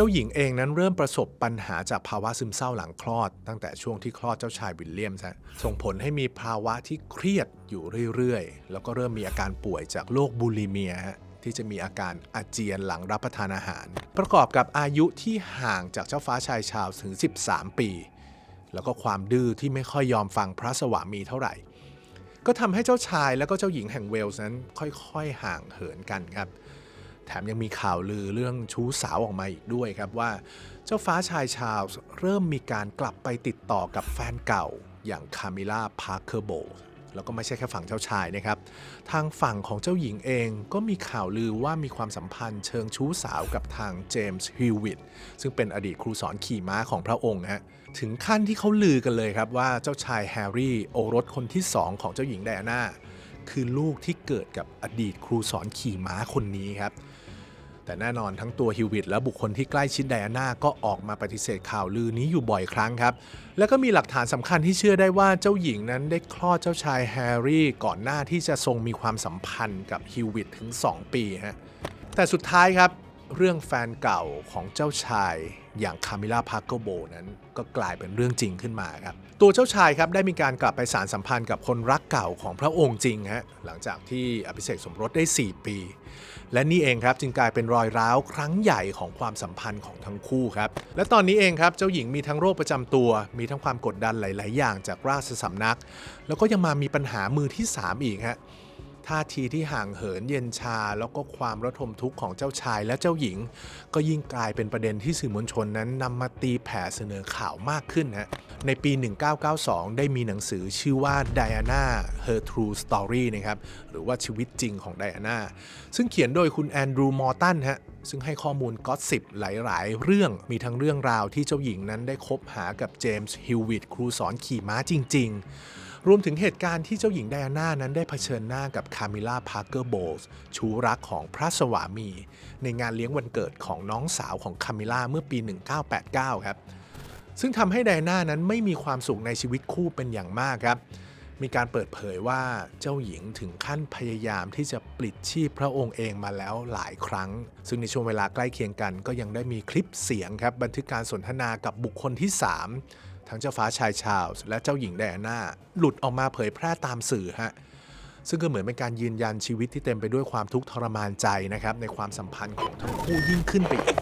จ้าหญิงเองนั้นเริ่มประสบปัญหาจากภาวะซึมเศร้าหลังคลอด ตั้งแต่ช่วงที่คลอดเจ้าชายวิลเลียมส์ส่งผลให้มีภาวะที่เครียดอยู่เรื่อยๆ แล้วก็เริ่มมีอาการป่วยจากโรคบูลิเมียที่จะมีอาการอาเจียนหลังรับประทานอาหาร ประกอบกับอายุที่ห่างจากเจ้าฟ้าชายชาวถึง 13 ปี แล้วก็ความดื้อที่ไม่ค่อยยอมฟังพระสวามีเท่าไหร่ ก็ทำให้เจ้าชายและก็เจ้าหญิงแห่งเวลส์นั้นค่อยๆห่างเหินกันครับ แถมยังมีข่าวลือเรื่องชู้สาวออกมาอีกด้วยครับว่า เจ้าฟ้าชายชาร์ลส์เริ่มมีการกลับไปติดต่อกับแฟนเก่าอย่างคามิล่าพาร์เคอร์โบแล้วก็ไม่ใช่แค่ฝั่งเจ้าชายนะครับ ทางฝั่งของเจ้าหญิงเองก็มีข่าวลือว่ามีความสัมพันธ์เชิงชู้สาวกับทางเจมส์ฮิววิตซึ่งเป็นอดีตครูสอนขี่ม้าของพระองค์ฮะถึงขั้นที่เขาลือกันเลยครับว่าเจ้าชายแฮร์รี่โอรสคนที่สองของเจ้าหญิงไดอาน่า คือลูกที่เกิดกับอดีตครูสอนขี่ม้าคนนี้ครับ แต่แน่นอนทั้งตัวฮิววิตและบุคคลที่ใกล้ชิดไดอาน่าก็ออกมาปฏิเสธข่าวลือนี้อยู่บ่อยครั้งครับ แล้วก็มีหลักฐานสำคัญที่เชื่อได้ว่าเจ้าหญิงนั้นได้คลอดเจ้าชายแฮร์รี่ก่อนหน้าที่จะทรงมีความสัมพันธ์กับฮิววิตถึง 2 ปีฮะแต่สุดท้ายครับเรื่องแฟนเก่าของเจ้าชาย อย่างคามิล่าพาร์เกอร์โบนั้นก็กลายเป็นเรื่องจริงขึ้นมาครับ ตัวเจ้าชายครับได้มีการกลับไปสารสัมพันธ์กับคนรักเก่าของพระองค์จริงฮะหลังจากที่อภิเษกสมรสได้ 4 ปี และนี่เองครับจึงกลายเป็นรอยร้าวครั้งใหญ่ของความสัมพันธ์ของทั้งคู่ครับ และตอนนี้เองครับเจ้าหญิงมีทั้งโรคประจำตัว มีทั้งความกดดันหลาย ๆ อย่างจากราชสำนัก แล้วก็ยังมามีปัญหามือที่ 3 อีกฮะ ท่าทีที่ห่างเหินเย็นชา แล้วก็ความระทมทุกข์ของเจ้าชายและเจ้าหญิง ก็ยิ่งกลายเป็นประเด็นที่สื่อมวลชนนั้นนำมาตีแผ่เสนอข่าวมากขึ้นฮะในปี 1992 ได้มีหนังสือชื่อว่า Diana Her True Story นะครับหรือว่าชีวิตจริงของไดอาน่าซึ่งเขียนโดยคุณแอนดรูว์มอร์ตันฮะซึ่งให้ข้อมูลก็สิบหลาย ๆ เรื่องมีทั้งเรื่องราวที่เจ้าหญิงนั้นได้คบหากับเจมส์ฮิววิตครูสอนขี่ม้าจริง ๆ รวมถึงเหตุการณ์ที่เจ้าหญิงไดอาน่านั้นได้เผชิญหน้ากับคามิล่าพาร์เกอร์โบสชูรักของพระสวามี ในงานเลี้ยงวันเกิดของน้องสาวของคามิล่าเมื่อปี 1989 ครับ ซึ่งทำให้ไดอาน่านั้นไม่มีความสุขในชีวิตคู่เป็นอย่างมากครับ มีการเปิดเผยว่าเจ้าหญิงถึงขั้นพยายามที่จะปลิดชีพพระองค์เองมาแล้วหลายครั้ง ซึ่งในช่วงเวลาใกล้เคียงกัน ก็ยังได้มีคลิปเสียงครับบันทึกการสนทนากับบุคคลที่ 3 ทั้งเจ้าฟ้าชายชาร์ลส์และเจ้าหญิงไดอาน่าหลุดออกมาเผยแพร่ตามสื่อฮะซึ่งก็เหมือนเป็นการยืนยันชีวิตที่เต็มไปด้วยความทุกข์ทรมานใจนะครับในความสัมพันธ์ของทั้งคู่ยิ่งขึ้นไปอีก